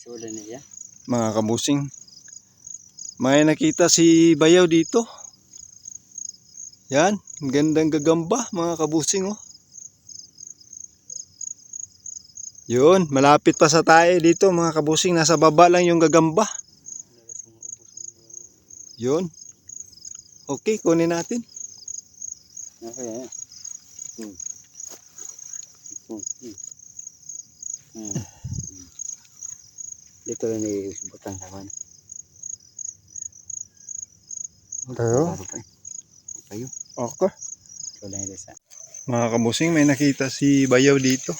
Sula na siya. mga kabusing. May nakita si Bayaw dito. Yan, ang gandang gagamba mga kabusing oh. Yun, malapit pa sa tae dito mga kabusing. Nasa baba lang yung gagamba. Yun. Okay, kunin natin. Okay, eh. Hmm. Hmm. Hmm. Hmm. Dito lang ni butang lawan. Tayo? Tayo. Okay. Sula na sa. Mga kabusing, may nakita si Bayaw dito.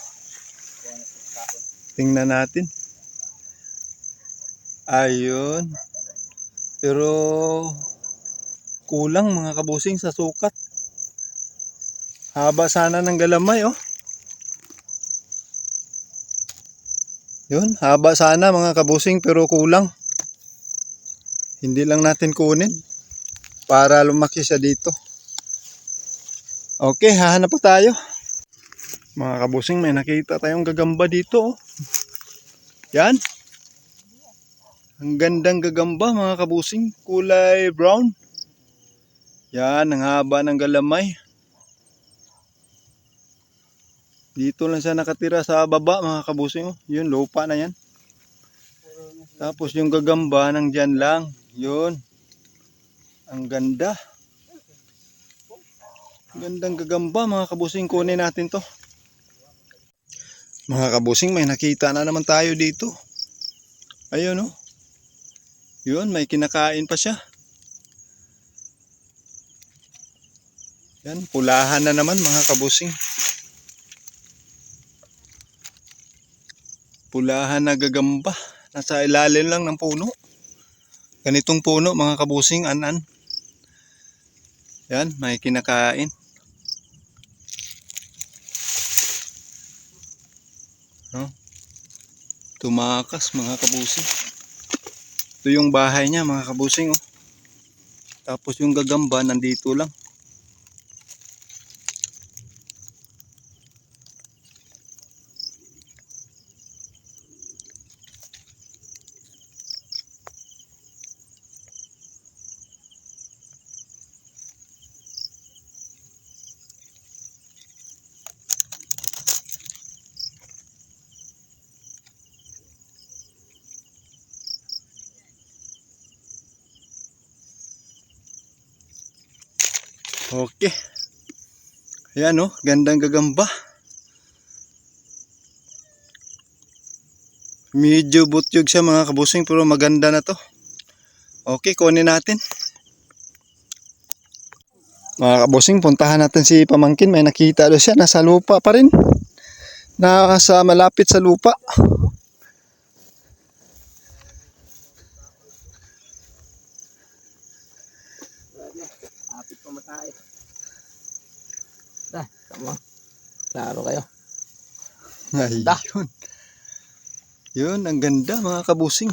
Tingnan natin. Ayun. Pero kulang mga kabusing sa sukat. Haba sana ng galamay oh. Yun, haba sana mga kabusing pero kulang. Hindi lang natin kunin para lumaki siya dito. Okay, hahanap po tayo. Mga kabusing, may nakita tayong gagamba dito. Oh. Yan. Ang gandang gagamba mga kabusing. Kulay brown. Yan, ang haba ng galamay. Dito lang siya nakatira sa baba mga kabusing. Oh. Yun, lupa na yan. Tapos yung gagamba nang dyan lang. Yun. Ang ganda. Gandang gagamba mga kabusing. Kunin natin to. Mga kabusing, may nakita na naman tayo dito. Ayun oh. Yun, may kinakain pa siya. Yan, pulahan na naman mga kabusing. Pulahan na gagamba. Nasa ilalim lang ng puno. Ganitong puno mga kabusing, anan. Yan, may kinakain. Tumakas mga kabusing. Ito yung bahay niya mga kabusing. Oh. Tapos yung gagamba nandito lang. Okay. Ayan oh, gandang gagamba. Medyo butyog siya mga kabusing pero maganda na to. Okay, kunin natin. Mga kabusing, puntahan natin si Pamangkin. May nakita doon siya. Nasa lupa pa rin. Nasa malapit sa lupa. Matay. Dah, tama. Klaro kayo. Da. Ayun. Yun, ang ganda mga kabusing.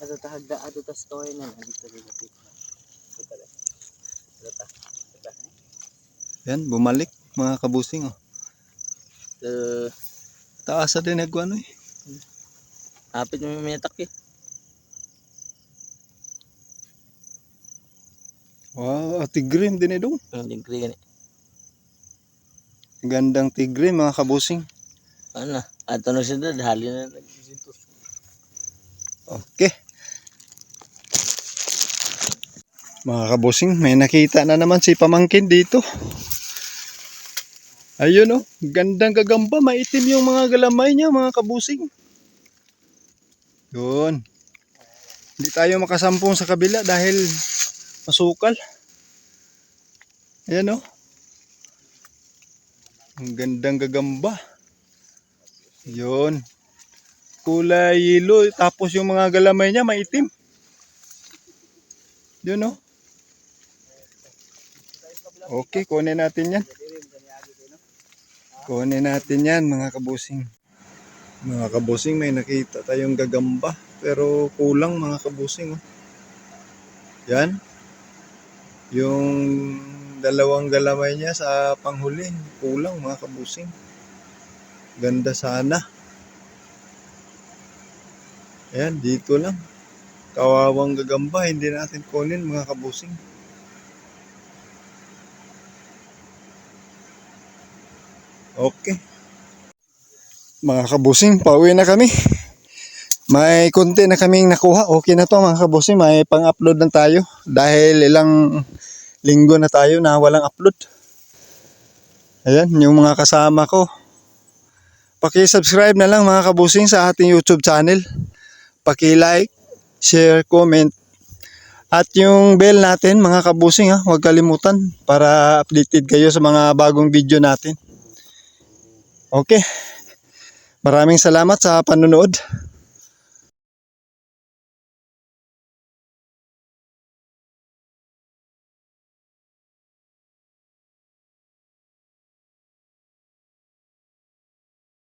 Ato ta hagda ato ta story na dito dito dito. Ito pala. Ito ta. Ito ta. Yan, bumalik mga kabusing. Oh. Uh, Taas na din nagwano eh. apit mo may atak eh. Wow, tigrim din eh dong. Ang lingkri gani. Gandang tigrim mga kabusing. Ano? Ato na siya na dahali na nagsisintos. Okay. Mga kabusing, may nakita na naman si Pamangkin dito. Ayun oh, gandang gagamba, maitim yung mga galamay niya mga kabusing. Yun. Hindi tayo makasampung sa kabila dahil masukal. Ayan oh. Ang gandang gagamba. Yun. Kulay yellow, tapos yung mga galamay niya maitim. Yun oh. Okay, kunin natin yan. Kunin natin yan mga kabusing. Mga kabusing, may nakita tayong gagamba. Pero kulang mga kabusing. Oh. Yan. Yung dalawang galamay niya sa panghuli. Kulang mga kabusing. Ganda sana. Ayan, dito lang. Kawawang gagamba, hindi natin kunin mga kabusing. Okay. Mga kabusing, pauwi na kami. May konti na kaming nakuha. Okay na to mga kabusing. May pang-upload na tayo. Dahil ilang linggo na tayo na walang upload. Ayan, yung mga kasama ko. Paki-subscribe na lang mga kabusing sa ating YouTube channel. Paki-like, share, comment. At yung bell natin mga kabusing ha, huwag kalimutan para updated kayo sa mga bagong video natin. Okay. Maraming salamat sa panonood.